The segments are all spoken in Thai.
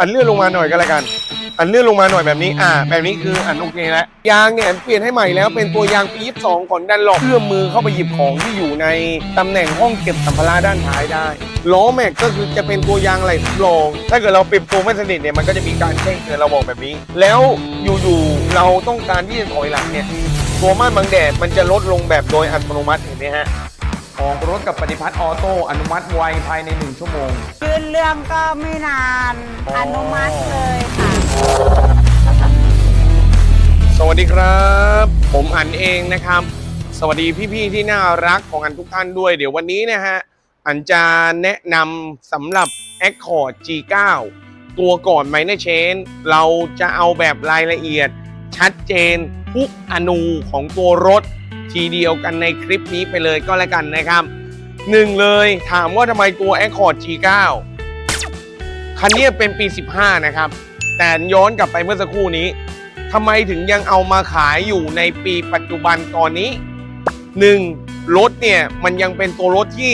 อันเลื่อนลงมาหน่อยก็แล้วกัน อันเลื่อนลงมาหน่อยแบบนี้ อ่า แบบนี้คืออันโอเคแล้วยางเนี่ยเปลี่ยนให้ใหม่แล้วเป็นตัวยางปี22ของดันหลอกเอื้อมมือเข้าไปหยิบของที่อยู่ในตำแหน่งห้องเก็บสัมภาระด้านท้ายได้ล้อแม็กก็คือจะเป็นตัวยางไหล่ทดลอง ถ้าเกิดเราปลี่ยนโปรไม่สนิทเนี่ยมันก็จะมีการแจ้งเตือนเราบอกแบบนี้ แล้วอยู่ๆเราต้องการที่จะถอยหลังเนี่ยตัวม่านบังแดดมันจะลดลงแบบโดยอัตโนมัติเห็นไหมฮะ ออกรถกับปฏิพัฒน์ออโต้อนุมัติไวภายใน 1 ชั่วโมง ยื่นเรื่องก็ไม่นานอ๋ออ อนุมัติเลยค่ะ สวัสดีครับ ผมอันเองนะครับ สวัสดีพี่ๆที่น่ารักของอันทุกท่านด้วย เดี๋ยววันนี้นะฮะอันจะแนะนำสำหรับ Accord G9 ตัวก่อน Minor Change เราจะเอาแบบรายละเอียด ชัดเจนทุกอนูของตัวรถ ทีเดียวกันในคลิปนี้ไปเลยก็แล้วกันนะครับหนึ่งเลยถามว่าทำไมตัว Accord G9 คันนี้เป็นปี 15 นะครับ แต่ย้อนกลับไปเมื่อสักครู่นี้ทำไมถึงยังเอามาขายอยู่ในปีปัจจุบันตอนนี้ 1. รถเนี่ยมันยังเป็นตัวรถที่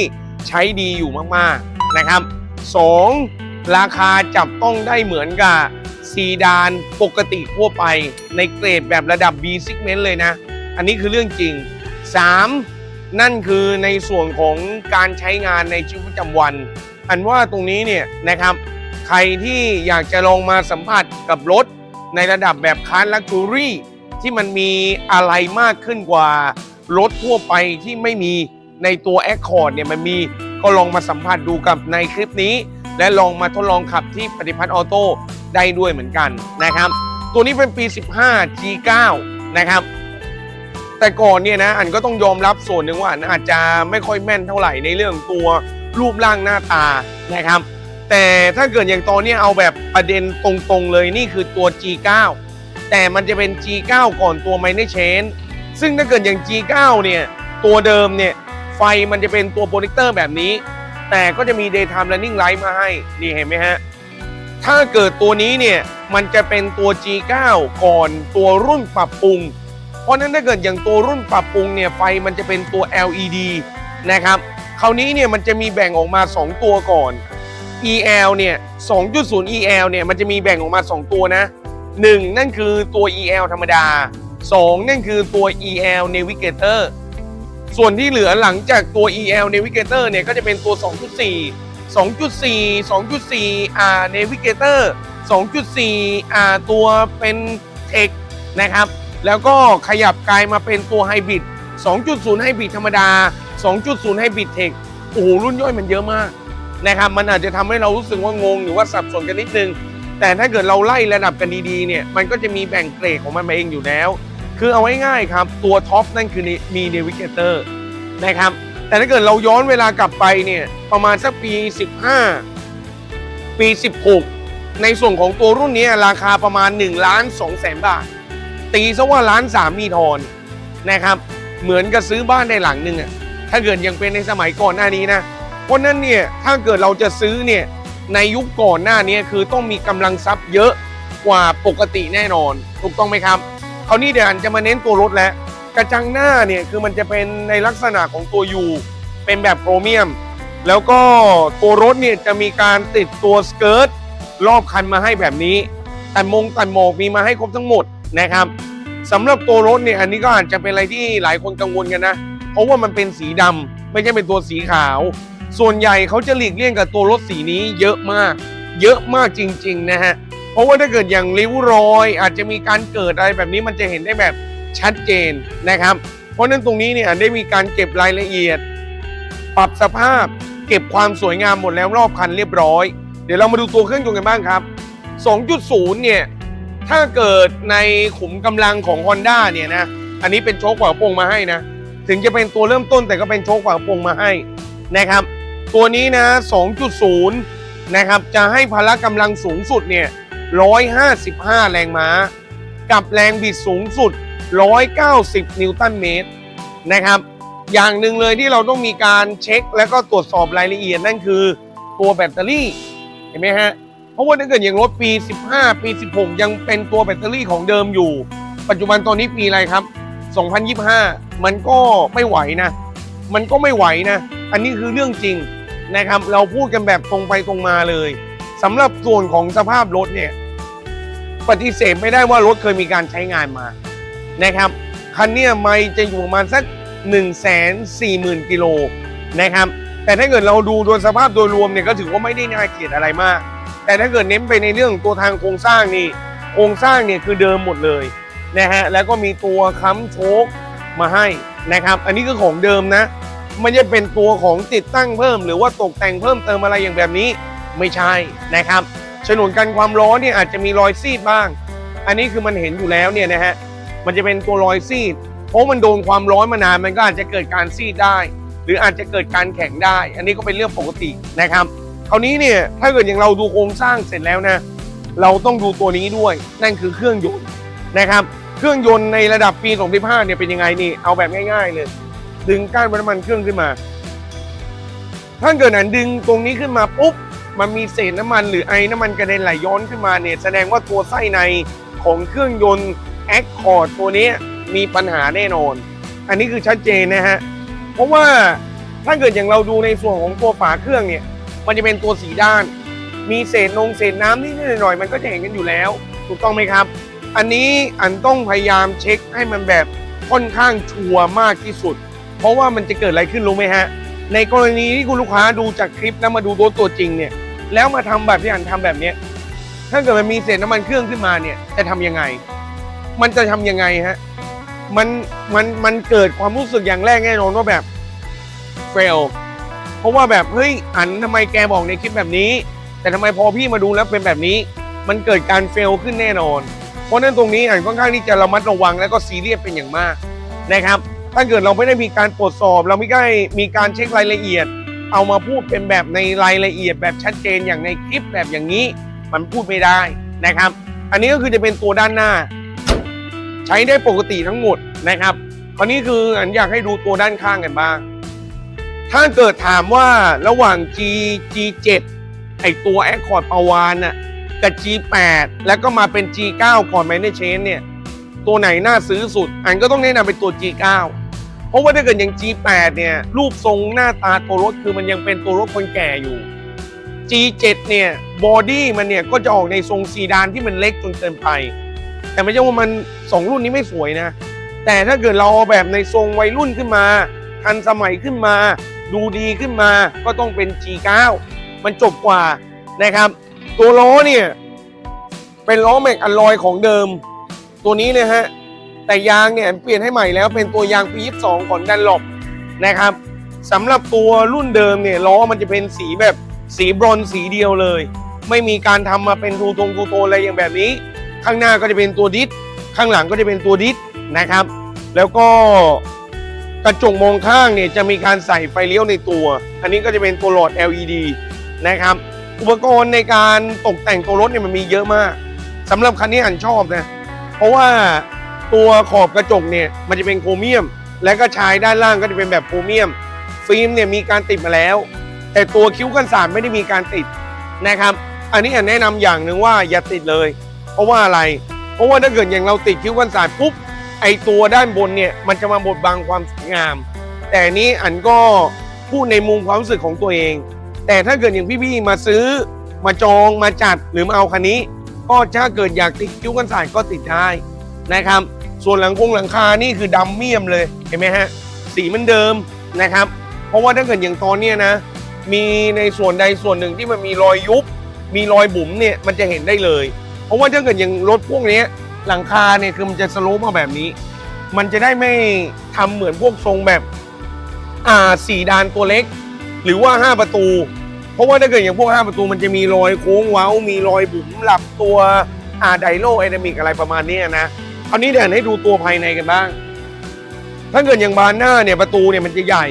ใช้ดีอยู่มากๆนะครับ 2. ราคาจับต้องได้เหมือนกับซีดานปกติทั่วไปในเกรดแบบระดับ B segment เลยนะ อันนี้คือเรื่องจริง 3. นั่นคือในส่วนของการใช้งานในชีวิตประจำวัน อันว่าตรงนี้เนี่ยนะครับใครที่อยากจะลองมาสัมผัสกับรถ ในระดับแบบคาร์ลักชูรี่ที่มันมีอะไรมากขึ้นกว่ารถทั่วไปที่ไม่มีในตัว Accord เนี่ยมันมีก็ลองมาสัมผัสดูกับในคลิปนี้ และลองมาทดลองขับที่ปฏิพัฒน์ออโต้ได้ด้วยเหมือนกันนะครับ ตัวนี้เป็นปี 15 G9 นะครับ แต่ก่อนเนี่ยนะอันก็ต้องยอมรับส่วนหนึ่งว่าอันอาจจะไม่ค่อยแม่นเท่าไหร่ในเรื่องตัวรูปร่างหน้าตานะครับ แต่ถ้าเกิดอย่างตอนนี้เอาแบบประเด็นตรงๆเลยนี่คือตัว G9 แต่มันจะเป็น G9 ก่อนตัว Minor Change ซึ่งถ้าเกิดอย่าง G9 เนี่ยตัวเดิมเนี่ยไฟมันจะเป็นตัวโปรเจคเตอร์แบบนี้ แต่ก็จะมี daytime running light มาให้ นี่เห็นไหมฮะ ถ้าเกิดตัวนี้เนี่ยมันจะเป็นตัว G9 ก่อนตัวรุ่นปรับปรุง เพราะฉะนั้นถ้าเกิดอย่างตัวรุ่นปรับปรุงเนี่ยไฟมันจะเป็นตัว LED นะครับคราวนี้เนี่ยมันจะมีแบ่งออกมา 2 ตัวก่อน EL เนี่ย2.0 EL เนี่ยมันจะมีแบ่งออกมา 2 ตัวนะ 1 นั่นคือตัว EL ธรรมดา 2 นั่นคือตัว EL Navigator ส่วนที่เหลือหลังจากตัว EL Navigator เนี่ยก็จะเป็นตัว 2.4 2.4 2.4 R Navigator 2.4 R ตัวเป็น Tech นะครับ แล้วก็ขยับกลายมาเป็นตัวไฮบริด 2.0 ไฮบริดธรรมดา 2.0 ไฮบริดเทค โอ้โห รุ่นย่อยมันเยอะมากนะครับ มันอาจจะทำให้เรารู้สึกว่างง หรือว่าสับสนกันนิดนึง แต่ถ้าเกิดเราไล่ระดับกันดีๆ เนี่ย มันก็จะมีแบ่งเกรดของมันมาเองอยู่แล้ว คือเอาไว้ง่ายๆครับ ตัวท็อปนั่นคือมีเนวิเกเตอร์นะครับ แต่ถ้าเกิดเราย้อนเวลากลับไปเนี่ย ประมาณสักปี 15 ปี 16 ในส่วนของตัวรุ่นนี้ราคาประมาณ1ล้าน2แสนบาท ตีซะว่าล้านสามมีทอนนะครับ เหมือนกับซื้อบ้านในหลังหนึ่งอะถ้าเกิดยังเป็นในสมัยก่อนหน้านี้นะ เพราะนั้นเนี่ยถ้าเกิดเราจะซื้อเนี่ยในยุคก่อนหน้านี้คือต้องมีกำลังทรัพย์เยอะกว่าปกติแน่นอน ถูกต้องไหมครับคราวนี้เดี๋ยวจะมาเน้นตัวรถแล้ว กระจังหน้าเนี่ยคือมันจะเป็นในลักษณะของตัวยูเป็นแบบโครเมียม แล้วก็ตัวรถเนี่ยจะมีการติดตัวสเกิร์ตรอบคันมาให้แบบนี้ แต่มงแต่หมอกมีมาให้ครบทั้งหมด นะครับสำหรับตัวรถเนี่ยอันนี้ก็อาจจะเป็นอะไรที่หลายคนกังวลกันนะ เพราะว่ามันเป็นสีดำไม่ใช่เป็นตัวสีขาว ส่วนใหญ่เขาจะหลีกเลี่ยงกับตัวรถสีนี้เยอะมาก เยอะมากจริง ๆ นะฮะเพราะว่าถ้าเกิดอย่างริ้วรอย อาจจะมีการเกิดอะไรแบบนี้มันจะเห็นได้แบบชัดเจนนะครับ เพราะฉะนั้นตรงนี้เนี่ยได้มีการเก็บรายละเอียด ปรับสภาพ เก็บความสวยงามหมดแล้วรอบคันเรียบร้อย เดี๋ยวเรามาดูตัวเครื่องยนต์กันบ้างครับ 2.0 เนี่ย ถ้าเกิดในขุมกำลังของ Honda เนี่ยนะ อันนี้เป็นโชคฝากระโปรงมาให้นะ ถึงจะเป็นตัวเริ่มต้นแต่ก็เป็นโชคฝากระโปรงมาให้นะครับ ตัวนี้นะ 2.0 นะครับ จะให้พละกำลังสูงสุดเนี่ย 155 แรงม้า กับแรงบิดสูงสุด 190 นิวตันเมตรนะครับ อย่างหนึ่งเลยที่เราต้องมีการเช็ค แล้วก็ตรวจสอบรายละเอียดนั่นคือตัวแบตเตอรี่ เห็นไหมฮะ เพราะว่าถ้าเกิดอย่างรถปี 15 ปี 16 ยังเป็นตัวแบตเตอรี่ของเดิมอยู่ ปัจจุบันตอนนี้ปีอะไรครับ 2025 มันก็ไม่ไหวนะ มันก็ไม่ไหวนะ อันนี้คือเรื่องจริงนะครับ เราพูดกันแบบตรงไปตรงมาเลยสำหรับส่วนของสภาพรถเนี่ยปฏิเสธไม่ได้ว่ารถเคยมีการใช้งานมานะครับคันนี้ไม่จะอยู่ประมาณสัก1นึ่งแสนสี่หมื่นกิโลนะครับแต่ถ้าเกิดเราดูโดยสภาพโดยรวมเนี่ยก็ถือว่าไม่ได้น่าเกลียดอะไรมาก แต่ถ้าเกิดเน้นไปในเรื่องตัวทางโครงสร้างนี่โครงสร้างเนี่ยคือเดิมหมดเลยนะฮะแล้วก็มีตัวค้ำโชคมาให้นะครับ อันนี้คือของเดิมนะไม่ใช่เป็นตัวของติดตั้งเพิ่ม หรือว่าตกแต่งเพิ่มเติมอะไรอย่างแบบนี้ไม่ใช่นะครับฉนวนกันความร้อนเนี่ยอาจจะมีรอยซีดบ้าง อันนี้คือมันเห็นอยู่แล้วเนี่ยนะฮะมันจะเป็นตัวรอยซีดเพราะมันโดนความร้อนมานานมันก็อาจจะเกิดการซีดได้ หรืออาจจะเกิดการแข็งได้ อันนี้ก็เป็นเรื่องปกตินะครับ ราวนี้เนี่ยถ้าเกิดอย่างเราดูโครงสร้างเสร็จแล้วนะ เราต้องดูตัวนี้ด้วย นั่นคือเครื่องยนต์นะครับ เครื่องยนต์ในระดับปี 2015 เนี่ยเป็นยังไงนี่เอาแบบง่าย ๆ เลย ดึงก้านวัดน้ำมันเครื่องขึ้นมา ถ้าเกิดอันดึงตรงนี้ขึ้นมาปุ๊บมันมีเศษน้ำมันหรือไอ้น้ำมันกระเด็นไหลย้อนขึ้นมาเนี่ยแสดงว่าตัวไส้ในของเครื่องยนต์แอคคอร์ดตัวนี้มีปัญหาแน่นอน อันนี้คือชัดเจนนะฮะ เพราะว่าถ้าเกิดอย่างเราดูในส่วนของตัวฝาเครื่องเนี่ย มันจะเป็นตัวสีด้าน มีเศษนงเศษน้ำนิดๆหน่อยๆมันก็จะเห็นกันอยู่แล้ว ถูกต้องไหมครับ อันนี้อันต้องพยายามเช็คให้มันแบบค่อนข้างชัวร์มากที่สุด เพราะว่ามันจะเกิดอะไรขึ้นรู้ไหมฮะ ในกรณีที่คุณลูกค้าดูจากคลิปแล้วมาดูตัวตัวจริงเนี่ย แล้วมาทำแบบที่อันทำแบบเนี้ยถ้าเกิดมันมีเศษน้ำมันเครื่องขึ้นมาเนี่ยจะทำยังไง มันจะทำยังไงฮะมันมันมันเกิดความรู้สึกอย่างแรกแน่นอนว่าแบบ fail เพราะว่าแบบเฮ้ยอันทำไมแกบอกในคลิปแบบนี้ แต่ทำไมพอพี่มาดูแล้วเป็นแบบนี้ มันเกิดการเฟลขึ้นแน่นอน เพราะนั้นตรงนี้อันค่อนข้างที่จะระมัดระวังแล้วก็ซีเรียสเป็นอย่างมากนะครับ ถ้าเกิดเราไม่ได้มีการตรวจสอบ เราไม่ได้มีการเช็ครายละเอียด เอามาพูดเป็นแบบในรายละเอียดแบบชัดเจนอย่างในคลิปแบบอย่างนี้ มันพูดไม่ได้นะครับ อันนี้ก็คือจะเป็นตัวด้านหน้า ใช้ได้ปกติทั้งหมดนะครับคราวนี้คืออันอยากให้ดูตัวด้านข้างกันบ้าง ถ้าเกิดถามว่าระหว่าง G G7 ไอตัว Accord ปาวานน่ะกับ G8 แล้วก็มาเป็น G9 ก่อนไมเนเชนเนี่ย ตัวไหนน่าซื้อสุด อันก็ต้องแนะนำเป็นตัว G9 เพราะว่าถ้าเกิดอย่าง G8 เนี่ยรูปทรงหน้าตาตัวรถคือมันยังเป็นตัวรถคนแก่อยู่ G7 เนี่ยบอดี้มันเนี่ยก็จะออกในทรงซีดานที่มันเล็กจนเกินไป แต่ไม่ใช่ว่ามันสองรุ่นนี้ไม่สวยนะ แต่ถ้าเกิดเราเอาแบบในทรงวัยรุ่นขึ้นมา ทันสมัยขึ้นมา ดูดีขึ้นมาก็ต้องเป็น G9 มันจบกว่านะครับ ตัวล้อเนี่ยเป็นล้อแม็กอลลอยของเดิม ตัวนี้นะฮะแต่ยางเนี่ยเปลี่ยนให้ใหม่แล้วเป็นตัวยางปี 22 ของดันหลบนะครับสำหรับตัวรุ่นเดิมเนี่ยล้อมันจะเป็นสีแบบสีบรอนสีเดียวเลย ไม่มีการทำมาเป็นทูทงทูโทอะไรอย่างแบบนี้ ข้างหน้าก็จะเป็นตัวดิสข้างหลังก็จะเป็นตัวดิสนะครับ แล้วก็ กระจกมองข้างเนี่ยจะมีการใส่ไฟเลี้ยวในตัว อันนี้ก็จะเป็นตัวหลอด LED นะครับ อุปกรณ์ในการตกแต่งตัวรถเนี่ยมันมีเยอะมากสำหรับคันนี้อันชอบนะ เพราะว่าตัวขอบกระจกเนี่ยมันจะเป็นโครเมียม และก็ชายด้านล่างก็จะเป็นแบบโครเมียม ฟิล์มเนี่ยมีการติดมาแล้ว แต่ตัวคิ้วกันสาดไม่ได้มีการติดนะครับ อันนี้อันแนะนำอย่างหนึ่งว่าอย่าติดเลย เพราะว่าอะไร เพราะว่าถ้าเกิดอย่างเราติดคิ้วกันสาดปุ๊บ ไอตัวด้านบนเนี่ยมันจะมาบดบังความสวยงาม แต่นี้อันก็พูดในมุมความรู้สึกของตัวเอง แต่ถ้าเกิดอย่างพี่ๆมาซื้อมาจองมาจัดหรือมาเอาคันนี้ ก็ถ้าเกิดอยากติดคิ้วกันสาดก็ติดได้นะครับ ส่วนหลังคงหลังคานี่คือดำเมี่ยมเลยเห็นไหมฮะสีมันเดิมนะครับ เพราะว่าถ้าเกิดอย่างตอนเนี้ยนะ มีในส่วนใดส่วนหนึ่งที่มันมีรอยยุบ มีรอยบุ๋มเนี่ยมันจะเห็นได้เลย เพราะว่าถ้าเกิดอย่างรถพวกนี้ หลังคาเนี่ยคือมันจะสโลปมาแบบนี้ มันจะได้ไม่ทำเหมือนพวกทรงแบบอ่าสี่ดานตัวเล็ก หรือว่าห้าประตู เพราะว่าถ้าเกิดอย่างพวกห้าประตูมันจะมีรอยโค้งเว้า มีรอยบุ๋มหลับตัวอ่าไดโลไอนามิกอะไรประมาณนี้นะคราวนี้เดี๋ยวให้ดูตัวภายในกันบ้าง ถ้าเกิดอย่างบานหน้าเนี่ยประตูเนี่ยมันจะใหญ่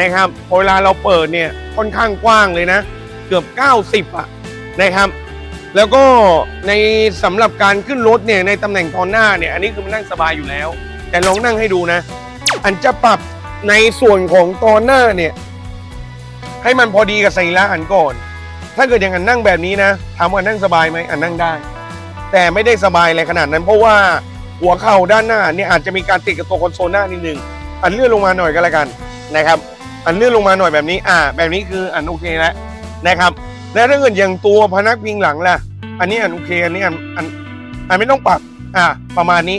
นะครับพอเวลาเราเปิดเนี่ยค่อนข้างกว้างเลยนะ เกือบ 90อะนะครับ แล้วก็ในสำหรับการขึ้นรถเนี่ยในตำแหน่งตอนหน้าเนี่ยอันนี้คือมันนั่งสบายอยู่แล้ว แต่ลองนั่งให้ดูนะ อันจะปรับในส่วนของตอนหน้าเนี่ย ให้มันพอดีกับสรีระอันก่อน ถ้าเกิดอย่างอันนั่งแบบนี้นะถามว่านั่งสบายไหมอันนั่งได้ แต่ไม่ได้สบายอะไรขนาดนั้น เพราะว่าหัวเข่าด้านหน้าเนี่ยอาจจะมีการติดกับตัวคอนโซลหน้านิดนึงอันเลื่อนลงมาหน่อยก็แล้วกันนะครับ อันเลื่อนลงมาหน่อยแบบนี้ อ่า แบบนี้คืออันโอเคแล้วนะครับ แล้วถ้าเกิดอย่างตัวพนักพิงหลังล่ะ อันนี้อันโอเคอันนี้อันอันอันไม่ต้องปรับ อ่า ประมาณนี้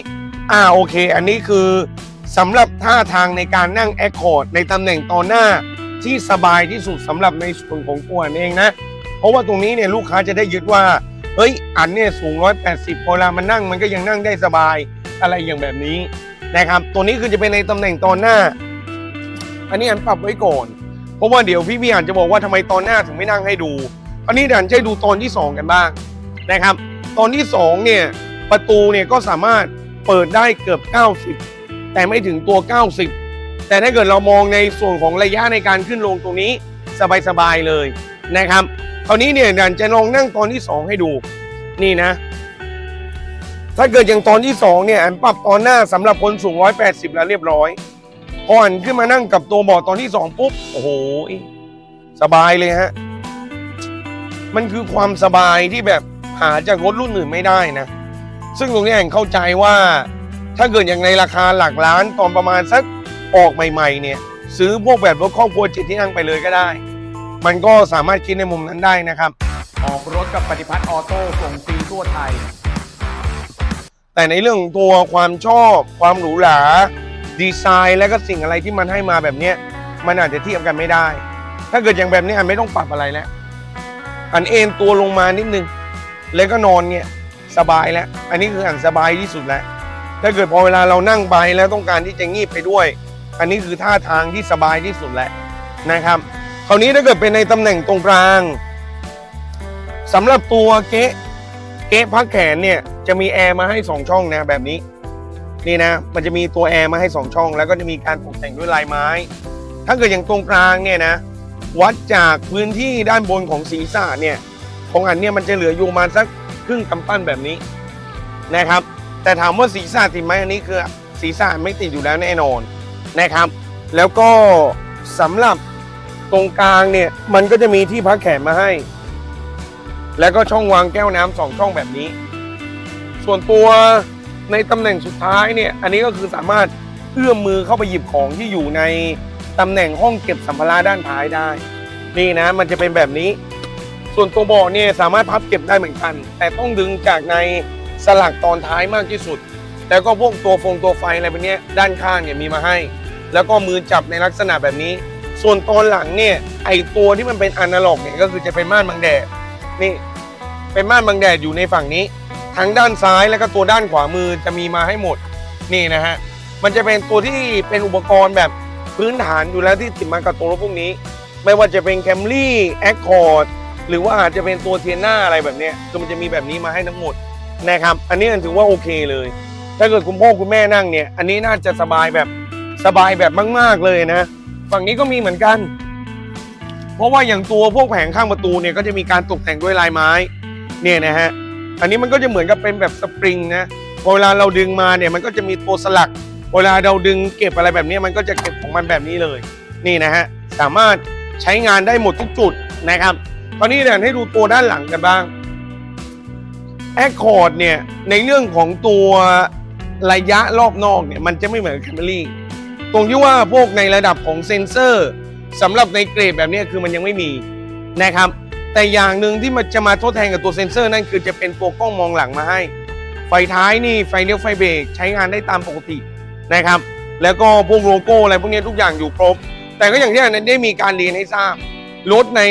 อ่าโอเค อันนี้คือสำหรับท่าทางในการนั่งแอคคอร์ดในตำแหน่งตอนหน้าที่สบายที่สุดสำหรับในส่วนของตัวอันเองนะ เพราะว่าตรงนี้เนี่ยลูกค้าจะได้ยึดว่า เฮ้ย อันเนี่ยสูง 180พอเวลามันนั่งมันก็ยังนั่งได้สบายอะไรอย่างแบบนี้นะครับ ตัวนี้คือจะเป็นในตำแหน่งตอนหน้า อันนี้อันปรับไว้ก่อน เพราะว่าเดี๋ยวพี่พี่อ่านจะบอกว่าทำไมตอนหน้าถึงไม่นั่งให้ดู อันนี้ดันจะให้ดูตอนที่ 2 กันบ้างนะครับ ตอนที่2เนี่ยประตูเนี่ยก็สามารถเปิดได้เกือบ 90 แต่ไม่ถึงตัว 90 แต่ถ้าเกิดเรามองในส่วนของระยะในการขึ้นลงตรงนี้สบายๆเลยนะครับคราวนี้เนี่ยดันจะลองนั่งตอนที่ 2 ให้ดูนี่นะ ถ้าเกิดอย่างตอนที่ 2 เนี่ยอันปรับตอนหน้าสำหรับคนสูง 180 แล้วเรียบร้อยพออันขึ้นมานั่งกับตัวเบาะตอนที่ 2 ปุ๊บ โอ้โห สบายเลยฮะ มันคือความสบายที่แบบหาจากรถรุ่นอื่นไม่ได้นะ ซึ่งตรงนี้แอนเข้าใจว่า ถ้าเกิดอย่างในราคาหลักล้านตอนประมาณสักออกใหม่ ๆ เนี่ย ซื้อพวกแบบรถครอบครัวเจ็ดที่นั่งไปเลยก็ได้ มันก็สามารถคิดในมุมนั้นได้นะครับ ออกรถกับปฏิพัฒน์ออโต้ส่งฟรีทั่วไทย แต่ในเรื่องของตัวความชอบ ความหรูหราดีไซน์และก็สิ่งอะไรที่มันให้มาแบบเนี้ยมันอาจจะเทียบกันไม่ได้ ถ้าเกิดอย่างแบบนี้อันไม่ต้องปรับอะไรแล้ว อันเอนตัวลงมานิดนึง แล้วก็นอนเนี่ยสบายแล้ว อันนี้คืออันสบายที่สุดแล้ว ถ้าเกิดพอเวลาเรานั่งไปแล้วต้องการที่จะงีบไปด้วย อันนี้คือท่าทางที่สบายที่สุดแล้วนะครับ คราวนี้ถ้าเกิดเป็นในตำแหน่งตรงกลางสำหรับตัวเก๊ะเก๊ะพักแขนเนี่ยจะมีแอร์มาให้ 2 ช่องนะแบบนี้ นี่นะ มันจะมีตัวแอร์มาให้ 2 ช่อง แล้วก็จะมีการตกแต่งด้วยลายไม้ ถ้าเกิดอย่างตรงกลางเนี่ยนะ วัดจากพื้นที่ด้านบนของศีรษะเนี่ย ของอันเนี่ยมันจะเหลืออยู่มาสักครึ่งกำปั้นแบบนี้นะครับ แต่ถามว่าศีรษะติดไหมอันนี้คือศีรษะไม่ติดอยู่แล้วแน่นอนนะครับ แล้วก็สำหรับตรงกลางเนี่ยมันก็จะมีที่พักแขนมาให้ แล้วก็ช่องวางแก้วน้ำสองช่องแบบนี้ ส่วนตัวในตำแหน่งสุดท้ายเนี่ยอันนี้ก็คือสามารถเอื้อมมือเข้าไปหยิบของที่อยู่ใน ตำแหน่งห้องเก็บสัมภาระด้านท้ายได้ นี่นะมันจะเป็นแบบนี้ ส่วนตัวเบาะเนี่ยสามารถพับเก็บได้เหมือนกัน แต่ต้องดึงจากในสลักตอนท้ายมากที่สุด แล้วก็พวกตัวฟงตัวไฟอะไรแบบนี้ด้านข้างเนี่ยมีมาให้ แล้วก็มือจับในลักษณะแบบนี้ ส่วนตอนหลังเนี่ยไอตัวที่มันเป็นอนาล็อกเนี่ยก็คือจะเป็นม่านบังแดดนี่เป็นม่านบังแดดอยู่ในฝั่งนี้ ทั้งด้านซ้ายแล้วก็ตัวด้านขวามือจะมีมาให้หมดนี่นะฮะมันจะเป็นตัวที่เป็นอุปกรณ์แบบ พื้นฐานอยู่แล้วที่ติดมากับตัวรถพวกนี้ ไม่ว่าจะเป็นแคมรี่แอคคอร์ดหรือว่าอาจจะเป็นตัวเทียน่าอะไรแบบนี้ยคือมันจะมีแบบนี้มาให้ทั้งหมดนะครับ อันนี้ถือว่าโอเคเลย ถ้าเกิดคุณพ่อคุณแม่นั่งเนี่ย อันนี้น่าจะสบายแบบสบายแบบมาก ๆเลยนะ ฝั่งนี้ก็มีเหมือนกัน เพราะว่าอย่างตัวพวกแผงข้างประตูเนี่ยก็จะมีการตกแต่งด้วยลายไม้เนี่ยนะฮะอันนี้มันก็จะเหมือนกับเป็นแบบสปริงนะพอเวลาเราดึงมาเนี่ยมันก็จะมีตัวสลัก เวลาเราดึงเก็บอะไรแบบนี้มันก็จะเก็บของมันแบบนี้เลย นี่นะฮะสามารถใช้งานได้หมดทุกจุดนะครับ ตอนนี้เดี๋ยวให้ดูตัวด้านหลังกันบ้างแอคคอร์ดเนี่ยในเรื่องของตัวระยะรอบนอกเนี่ยมันจะไม่เหมือนแคมเ r รี่ตรงที่ว่าพวกในระดับของเซนเซอร์สำหรับในเกรดแบบนี้คือมันยังไม่มีนะครับ แต่อย่างหนึ่งที่มันจะมาทดแทนกับตัวเซนเซอร์นั่นคือจะเป็นตัวกล้องมองหลังมาให้ ไฟท้ายนี่ไฟเลี้ยวไฟเบรกใช้งานได้ตามปกติ นะครับ แล้วก็พวกโลโก้อะไรพวกนี้ทุกอย่างอยู่ครบ แต่ก็อย่างที่อันนั้ได้มีการเรียนให้ทราบ รถใน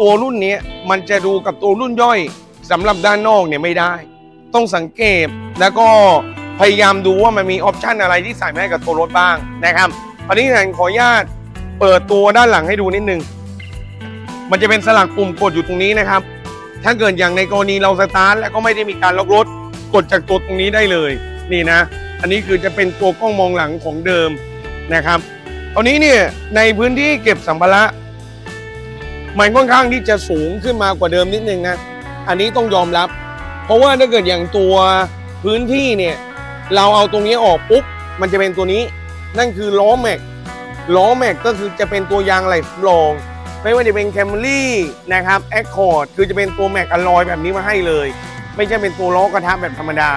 ตัวรุ่นนี้มันจะดูกับตัวรุ่นย่อยสำหรับด้านนอกเนี่ยไม่ได้ ต้องสังเกตแล้วก็พยายามดูว่ามันมีออปชันอะไรที่ใส่มาให้กับตัวรถบ้างนะครับอันนี้ฉันขออนุญาตเปิดตัวด้านหลังให้ดูนิดนึง มันจะเป็นสลักปุ่มกดอยู่ตรงนี้นะครับ ถ้าเกิดอย่างในกรณีเราสตาร์ทแล้วก็ไม่ได้มีการล็อกรถ กดจากตัวตรงนี้ได้เลย นี่นะ อันนี้คือจะเป็นตัวกล้องมองหลังของเดิมนะครับตอนนี้เนี่ยในพื้นที่เก็บสัมภาระมันค่อนข้างที่จะสูงขึ้นมากว่าเดิมนิดนึงนะอันนี้ต้องยอมรับ เพราะว่าถ้าเกิดอย่างตัวพื้นที่เนี่ยเราเอาตรงนี้ออกปุ๊บมันจะเป็นตัวนี้ นั่นคือล้อแม็กล้อแม็กก็คือจะเป็นตัวยางไหลสำรองไม่ว่าจะเป็นแคมรี่นะครับแอคคอร์ดคือจะเป็นตัวแม็กอลลอยแบบนี้มาให้เลย ไม่ใช่เป็นตัวล้อกระทะแบบธรรมดา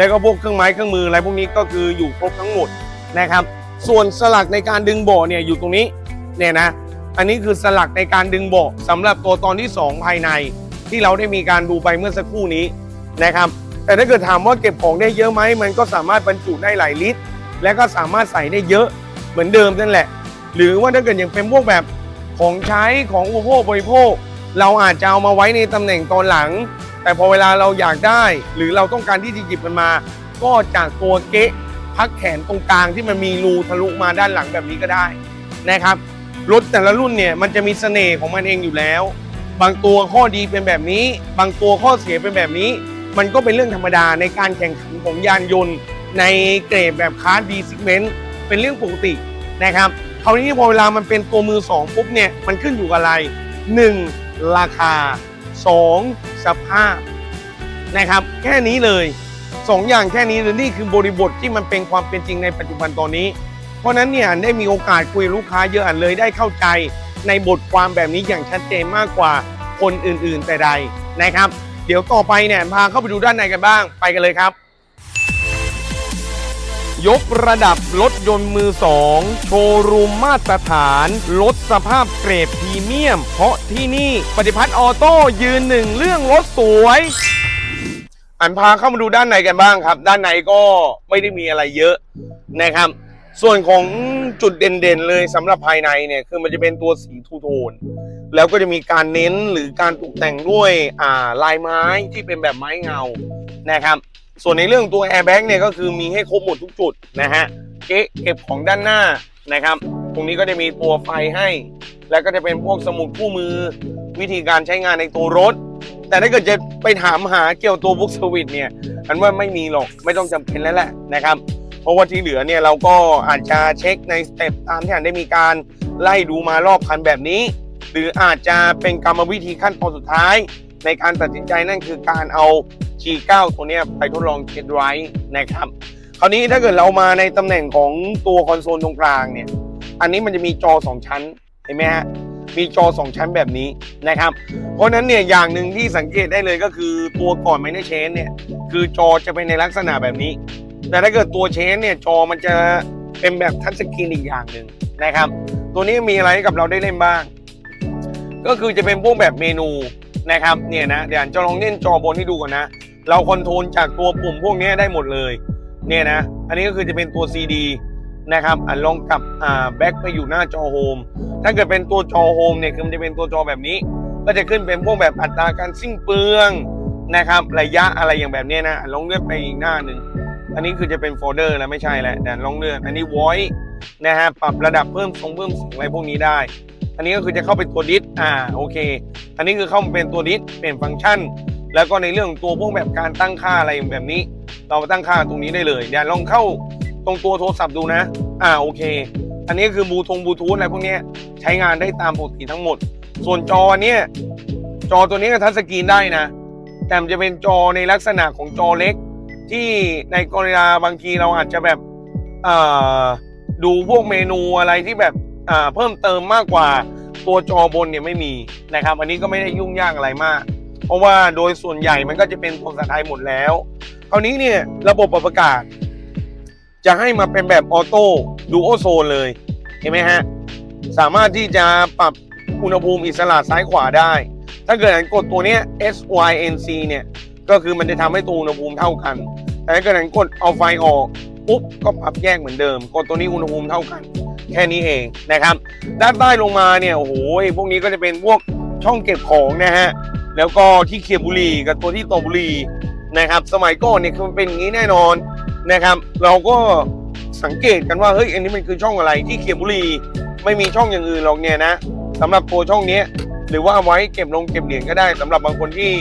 แล้วก็พวกเครื่องไม้เครื่องมืออะไรพวกนี้ก็คืออยู่ครบทั้งหมดนะครับ ส่วนสลักในการดึงเบาะเนี่ยอยู่ตรงนี้เนี่ยนะอันนี้คือสลักในการดึงเบาะสำหรับตัวตอนที่ 2 ภายใน ที่เราได้มีการดูไปเมื่อสักครู่นี้นะครับ แต่ถ้าเกิดถามว่าเก็บของได้เยอะไหมมันก็สามารถบรรจุได้หลายลิตร และก็สามารถใส่ได้เยอะเหมือนเดิมนั่นแหละ หรือว่าถ้าเกิดยังเป็นพวกแบบของใช้ของอุปโภคบริโภค เราอาจจะเอามาไว้ในตำแหน่งตอนหลัง แต่พอเวลาเราอยากได้หรือเราต้องการที่จะหยิบมันมา ก็จากตัวเก๊ะพักแขนตรงกลางที่มันมีรูทะลุมาด้านหลังแบบนี้ก็ได้นะครับรถแต่ละรุ่นเนี่ยมันจะมีเสน่ห์ของมันเองอยู่แล้ว บางตัวข้อดีเป็นแบบนี้ บางตัวข้อเสียเป็นแบบนี้ มันก็เป็นเรื่องธรรมดาในการแข่งขันของยานยนต์ ในเกรดแบบคาร์ดีซิกเมนต์เป็นเรื่องปกตินะครับคราวนี้พอเวลามันเป็นตัวมือสองปุ๊บเนี่ยมันขึ้นอยู่กับอะไร 1. ราคา 2. สภาพนะครับ แค่นี้เลยสองอย่างแค่นี้เลยนี่คือบริบทที่มันเป็นความเป็นจริงในปัจจุบันตอนนี้ เพราะนั้นเนี่ยได้มีโอกาสคุยลูกค้าเยอะอันเลยได้เข้าใจในบทความแบบนี้อย่างชัดเจนมากกว่าคนอื่นๆแต่ใดนะครับ เดี๋ยวต่อไปเนี่ยพาเข้าไปดูด้านในกันบ้างไปกันเลยครับ ยกระดับรถยนต์มือสองโชว์รูมมาตรฐาน ลดสภาพเกรดพรีเมียม เพราะที่นี่ปฏิพัฒน์ออโต้ยืนหนึ่งเรื่องรถสวย อันพาเข้ามาดูด้านในกันบ้างครับ ด้านในก็ไม่ได้มีอะไรเยอะนะครับ ส่วนของจุดเด่นๆเลยสำหรับภายในเนี่ยคือมันจะเป็นตัวสีทูโทน แล้วก็จะมีการเน้นหรือการตกแต่งด้วยอ่าลายไม้ที่เป็นแบบไม้เงานะครับ ส่วนในเรื่องตัวแอร์แบ็กเนี่ยก็คือมีให้ครบหมดทุกจุดนะฮะเก๊ะเก็บของด้านหน้านะครับ ตรงนี้ก็จะมีตัวไฟให้ แล้วก็จะเป็นพวกสมุดคู่มือ วิธีการใช้งานในตัวรถ แต่ถ้าเกิดจะไปถามหาเกี่ยวตัวบุ๊กสวิตเนี่ยอันว่าไม่มีหรอกไม่ต้องจำเป็นแล้วแหละนะครับ เพราะว่าที่เหลือเนี่ยเราก็อาจจะเช็คในสเต็ปตามที่อ่านได้มีการไล่ดูมารอบคันแบบนี้ หรืออาจจะเป็นกรรมวิธีขั้นตอนสุดท้าย ในการตัดสินใจนั่นคือการเอา G9 ตัวนี้ไปทดลองเช็ดไว้นะครับ คราวนี้ถ้าเกิดเรามาในตำแหน่งของตัวคอนโซลตรงกลางเนี่ย อันนี้มันจะมีจอ 2 ชั้น เห็นไหมฮะ มีจอ 2 ชั้นแบบนี้นะครับ เพราะนั้นเนี่ยอย่างหนึ่งที่สังเกตได้เลยก็คือตัวก่อนไมเนเชนเนี่ย คือจอจะเป็นในลักษณะแบบนี้ แต่ถ้าเกิดตัวเชนเนี่ยจอมันจะเป็นแบบทัชสกรีนอีกอย่างหนึ่งนะครับ ตัวนี้มีอะไรให้กับเราได้เล่นบ้าง ก็คือจะเป็นพวกแบบเมนู นะครับเนี่ยนะเดี๋ยวจะลองเล่นจอบนให้ดูก่อนนะ เราคอนโทรลจากตัวปุ่มพวกนี้ได้หมดเลยเนี่ยนะอันนี้ก็คือจะเป็นตัว CD นะครับอะลองกลับอ่าแบ็คไปอยู่หน้าจอโฮมถ้าเกิดเป็นตัวจอโฮมเนี่ยคือมันจะเป็นตัวจอแบบนี้ ก็จะขึ้นเป็นพวกแบบอัตราการสิ้นเปลืองนะครับระยะอะไรอย่างแบบนี้นะอะลองเลื่อนไปอีกหน้าหนึ่งอันนี้คือจะเป็นโฟลเดอร์แล้วไม่ใช่แล้วแต่ลองเลื่อนอันนี้ voice นะฮะปรับระดับเพิ่มทรงเพิ่มเสียงอะไรพวกนี้ได้ อันนี้ก็คือจะเข้าไปตัวดิสอ่าโอเค อันนี้คือเข้ามาเป็นตัวดิสเปลี่ยนฟังก์ชัน แล้วก็ในเรื่องของตัวพวกแบบการตั้งค่าอะไรแบบนี้ เรามาตั้งค่าตรงนี้ได้เลยเดี๋ยวลองเข้าตรงตัวโทรศัพท์ดูนะ อ่าโอเค อันนี้คือบลูทงบลูทูธอะไรพวกนี้ใช้งานได้ตามปกติทั้งหมด ส่วนจอเนี้ยจอตัวนี้ก็ทัชสกรีนได้นะ แต่มันจะเป็นจอในลักษณะของจอเล็ก ที่ในกรณีบางทีเราอาจจะแบบอ่อดูพวกเมนูอะไรที่แบบ เพิ่มเติมมากกว่าตัวจอบนเนี่ยไม่มีนะครับ อันนี้ก็ไม่ได้ยุ่งยากอะไรมาก เพราะว่าโดยส่วนใหญ่มันก็จะเป็นภาษาไทยหมดแล้ว คราวนี้เนี่ยระบบปรับอากาศ จะให้มาเป็นแบบออโต้ดูโอโซนเลยเห็นไหมฮะสามารถที่จะปรับอุณหภูมิอิสระซ้ายขวาได้ ถ้าเกิดอันกดตัวนี้ S Y N C เนี่ย ก็คือมันจะทำให้ตัวอุณหภูมิเท่ากัน แต่ถ้าเกิดอันกดเอาไฟออกปุ๊บก็ปรับแยกเหมือนเดิม กดตัวนี้อุณหภูมิเท่ากัน แค่นี้เองนะครับ ด้านใต้ลงมาเนี่ยโอ้โหพวกนี้ก็จะเป็นพวกช่องเก็บของนะฮะแล้วก็ที่เคียบบุรีกับตัวที่ตบบุรีนะครับ สมัยก่อนเนี่ยคือมันเป็นอย่างนี้แน่นอนนะครับ เราก็สังเกตกันว่าเฮ้ยอันนี้มันคือช่องอะไรที่เคียบบุรีไม่มีช่องอย่างอื่นหรอกเนี่ยนะสำหรับตัวช่องนี้หรือว่าเอาไว้เก็บลงเก็บเหรียญก็ได้สำหรับบางคนที่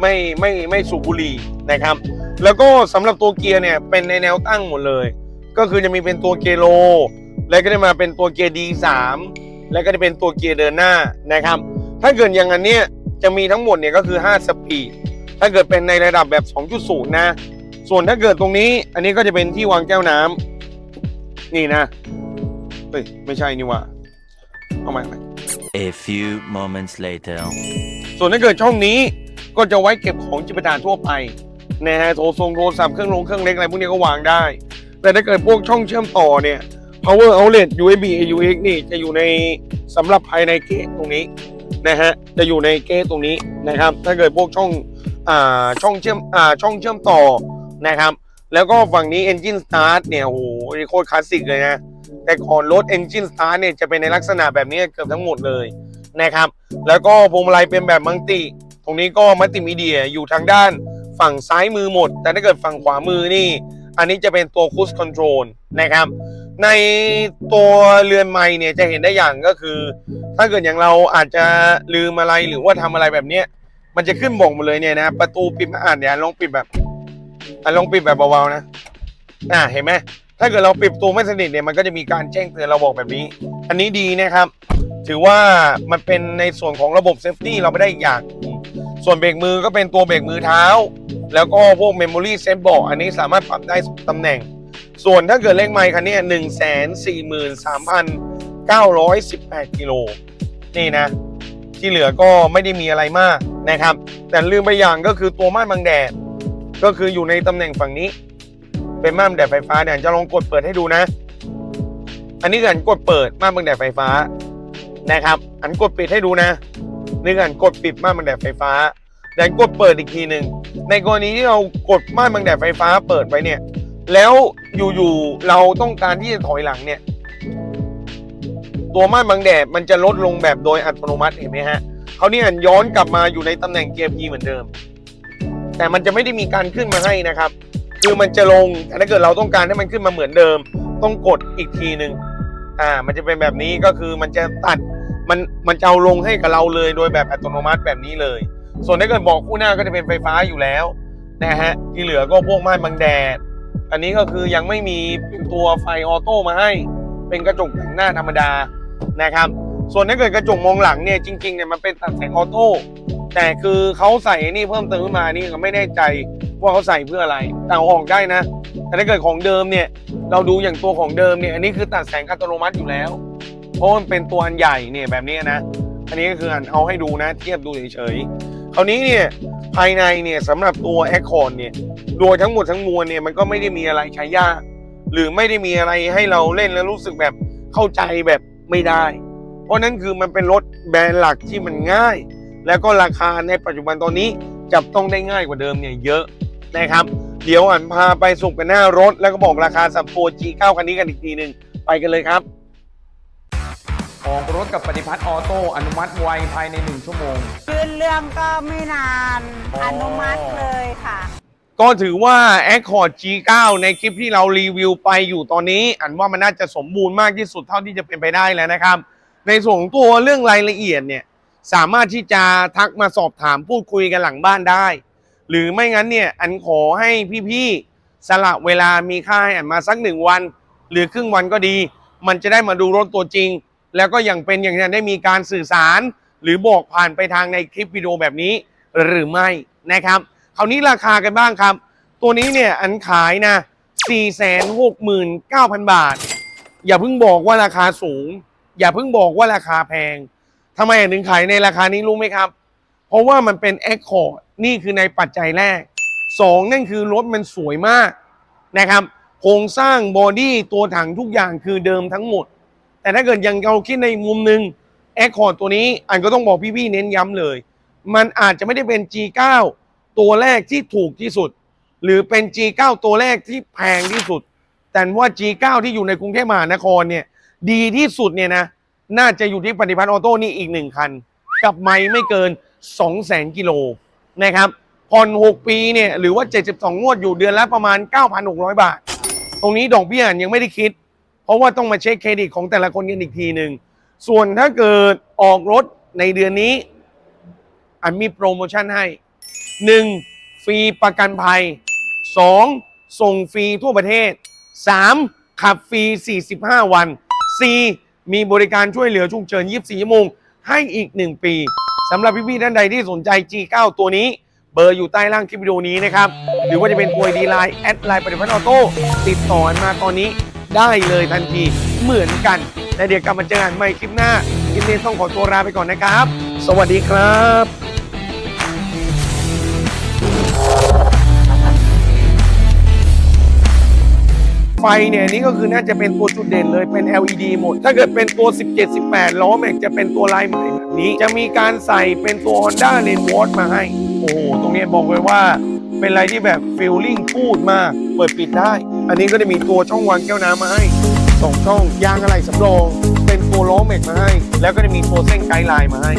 ไม่ไม่ไม่สูบบุหรี่นะครับ แล้วก็สำหรับตัวเกียร์เนี่ยเป็นในแนวตั้งหมดเลย ก็คือจะมีเป็นตัวเกียร์โล แล้วก็จะมาเป็นตัวเกียร์ D3 แล้วก็จะเป็นตัวเกียร์เดินหน้านะครับ ถ้าเกิดอย่างนั้นเนี่ยจะมีทั้งหมดเนี่ยก็คือ 5 สปีด ถ้าเกิดเป็นในระดับแบบ 2.0 นะ ส่วนถ้าเกิดตรงนี้ อันนี้ก็จะเป็นที่วางแก้วน้ำนี่นะ เฮ้ย ไม่ใช่นี่หว่าเอาใหม่ใหม่ A few moments later. ส่วนถ้าเกิดช่องนี้ก็จะไว้เก็บของจิปาถาทั่วไปนะฮะโทรทรงโทรศัพท์เครื่องลงเครื่องเล็กอะไรพวกนี้ก็วางได้ แต่ถ้าเกิดพวกช่องเชื่อมต่อเนี่ย power outlet USB AUX นี่จะอยู่ในสำหรับภายในเกตตรงนี้นะฮะจะอยู่ในเกตตรงนี้นะครับ ถ้าเกิดพวกช่องอ่าช่องเชื่อมอ่าช่องเชื่อมต่อนะครับ แล้วก็ฝั่งนี้ Engine Start เนี่ยโอ้โหโคตรคลาสสิกเลยนะแต่ก่อนรถ Engine Start เนี่ยจะเป็นในลักษณะแบบนี้เกือบทั้งหมดเลยนะครับ แล้วก็พวงมาลัยเป็นแบบมัลติ ตรงนี้ก็มัลติมีเดียอยู่ทางด้านฝั่งซ้ายมือหมด แต่ถ้าเกิดฝั่งขวามือนี่ อันนี้จะเป็นตัวคู i คอนโทรลนะครับ ในตัวเรือนไม้เนี่ยจะเห็นได้อย่างก็คือ ถ้าเกิดอย่างเราอาจจะลืมอะไรหรือว่าทำอะไรแบบเนี้ยมันจะขึ้นบอกหมดเลยเนี่ยนะประตูปิดม่อ่านเนี่ยลองปิดแบบอะลองปิดแบบเบาๆนะอ่าเห็นไหมถ้าเกิดเราปิดประตูไม่สนิทเนี่ยมันก็จะมีการแจ้งเตือนเราบอกแบบนี้ อันนี้ดีนะครับ ถือว่ามันเป็นในส่วนของระบบเซฟตี้เราไม่ได้อีกอย่าง ส่วนเบรกมือก็เป็นตัวเบรกมือเท้า แล้วก็พวกเมมโมรี่เซฟบอกอันนี้สามารถปรับได้ตำแหน่ง ส่วนถ้าเกิดเลขไมค์คันนี้หนึ่งแสนสี่หมื่นสามพันเก้าร้อยสิบแปดกิโลนี่นะ ที่เหลือก็ไม่ได้มีอะไรมากนะครับ แต่ลืมไปอย่างก็คือตัวม่านบังแดด ก็คืออยู่ในตำแหน่งฝั่งนี้ เป็นม่านแดดไฟฟ้าเดี๋ยวจะลองกดเปิดให้ดูนะ อันนี้คืออันกดเปิดม่านบังแดดไฟฟ้านะครับ อันกดปิดให้ดูนะนี่คืออันกดปิดม่านบังแดดไฟฟ้า เดี๋ยวอันกดเปิดอีกทีหนึ่งในกรณีที่เรากดม่านบังแดดไฟฟ้าเปิดไว้เนี่ย แล้วอยู่ๆเราต้องการที่จะถอยหลังเนี่ย ตัวม่านบังแดดมันจะลดลงแบบโดยอัตโนมัติเห็นไหมฮะเขาวนี่อันย้อนกลับมาอยู่ในตำแหน่งเกียร์ P เหมือนเดิม แต่มันจะไม่ได้มีการขึ้นมาให้นะครับ คือมันจะลงถ้าเกิดเราต้องการให้มันขึ้นมาเหมือนเดิม ต้องกดอีกทีหนึ่งอ่า มันจะเป็นแบบนี้ก็คือมันจะตัดมันมันจะเอาลงให้กับเราเลยโดยแบบอัตโนมัติแบบนี้เลย ส่วนถ้าเกิดบอกคู่หน้าก็จะเป็นไฟฟ้าอยู่แล้วนะฮะที่เหลือก็พวกม่านบังแดด อันนี้ก็คือยังไม่มีตัวไฟออโต้มาให้ เป็นกระจกหน้าธรรมดานะครับ ส่วนถ้าเกิดกระจกมองหลังเนี่ยจริงๆเนี่ยมันเป็นตัดแสงออโต้แต่คือเขาใส่นี่เพิ่มเติมขึ้นมานี่ก็ไม่แน่ใจว่าเขาใส่เพื่ออะไรแต่อออกได้นะ แต่ถ้าเกิดของเดิมเนี่ยเราดูอย่างตัวของเดิมเนี่ยอันนี้คือตัดแสงอัตโนมัติอยู่แล้วเพราะมันเป็นตัวอันใหญ่เนี่ยแบบนี้นะ อันนี้ก็คืออันเอาให้ดูนะ เทียบดูเฉยๆ คราวนี้เนี่ยภายในเนี่ยสำหรับตัวแอคคอนเนี่ยโดยทั้งหมดทั้งมวลเนี่ยมันก็ไม่ได้มีอะไรใช้ยาก หรือไม่ได้มีอะไรให้เราเล่นแล้วรู้สึกแบบเข้าใจแบบไม่ได้ เพราะนั้นคือมันเป็นรถแบรนด์หลักที่มันง่าย แล้วก็ราคาในปัจจุบันตอนนี้จับต้องได้ง่ายกว่าเดิมเนี่ยเยอะนะครับ เดี๋ยวอันพาไปสุ่มกันหน้ารถ แล้วก็บอกราคาสับตัว G9 คันนี้กันอีกทีหนึ่งไปกันเลยครับ ออกรถกับปฏิพัฒน์ออโต้อนุมัติไวภายใน 1 ชั่วโมง ยื่นเรื่องก็ไม่นาน อ๋ออ อนุมัติเลยค่ะ ก็ถือว่า Accord G9 ในคลิปที่เรารีวิวไปอยู่ตอนนี้ อันว่ามันน่าจะสมบูรณ์มากที่สุดเท่าที่จะเป็นไปได้แล้วนะครับ ในส่วนของตัวเรื่องรายละเอียดเนี่ย สามารถที่จะทักมาสอบถามพูดคุยกันหลังบ้านได้ หรือไม่งั้นเนี่ย อันขอให้พี่ๆสละเวลามีค่าให้อันมาสักหนึ่งวัน หรือครึ่งวันก็ดี มันจะได้มาดูรถตัวจริง แล้วก็อย่างเป็นอย่างนี้ได้มีการสื่อสาร หรือบอกผ่านไปทางในคลิปวิดีโอแบบนี้ หรือไม่นะครับคราวนี้ราคากันบ้างครับ ตัวนี้เนี่ยอันขายนะ 469,000 บาท อย่าเพิ่งบอกว่าราคาสูง อย่าเพิ่งบอกว่าราคาแพงทำไมถึงขายในราคานี้รู้ไหมครับ เพราะว่ามันเป็น Accord นี่คือในปัจจัยแรกสองนั่นคือรถมันสวยมากนะครับ โครงสร้างบอดี้ตัวถังทุกอย่างคือเดิมทั้งหมด แต่ถ้าเกิดยังเราคิดในมุมหนึ่ง Accord ตัวนี้อันก็ต้องบอกพี่ๆเน้นย้ำเลย มันอาจจะไม่ได้เป็น G9 ตัวแรกที่ถูกที่สุด หรือเป็น G9 ตัวแรกที่แพงที่สุด แต่ว่า G9 ที่อยู่ในกรุงเทพมหานครเนี่ยดีที่สุดเนี่ยนะน่าจะอยู่ที่ปฏิพัฒน์ออโต้นี่อีกหนึ่งคัน กับไม่ไม่เกิน 2 0 0 0 0 0กิโลนะครับผ่อน6 ปีเนี่ยหรือว่า 72 งวดอยู่เดือนละประมาณ 9,600 บาท ตรงนี้ดอกเบี้ยยังไม่ได้คิด เพราะว่าต้องมาเช็คเครดิตของแต่ละคนกันอีกทีหนึ่งส่วนถ้าเกิดออกรถในเดือนนี้อันมีโปรโมชั่นให้ 1. ฟรีประกันภัย 2. ส่งฟรีทั่วประเทศ 3. ขับฟรี 45 วัน 4. มีบริการช่วยเหลือฉุกเฉิน 24 ชั่วโมง ให้อีก 1 ปีสำหรับพี่ๆท่านใดที่สนใจ G9 ตัวนี้ เบอร์อยู่ใต้ล่างคลิปวิดีโอนี้นะครับ หรือว่าจะเป็นตัวดีไลน์แอดไลน์ปฏิพัฒน์ออโต้ติดต่อมาตอนนี้ ได้เลยทันทีเหมือนกันและเดี๋ยวกลับมาเจอกันใหม่คลิปหน้าคลิปนี้ต้องขอตัวลาไปก่อนนะครับ สวัสดีครับไฟเนี่ยนี่ก็คือน่าจะเป็นตัวจุดเด่นเลยเป็น LED หมด ถ้าเกิดเป็นตัว 17 18 ล้อแม็กจะเป็นตัวลายใหม่แบบนี้ จะมีการใส่เป็นตัว Honda r a i n w a t มาให้ โอ้โห ตรงนี้บอกเลยว่า เป็นอะไรที่แบบฟิลลิ่งพูดมาก เปิดปิดได้ อันนี้ก็จะมีตัวช่องวางแก้วน้ำมาให้สองช่องยางอะไรสำรอง เป็นตัวล้อเมกมาให้ แล้วก็จะมีตัวเส้นไกด์ไลน์มาให้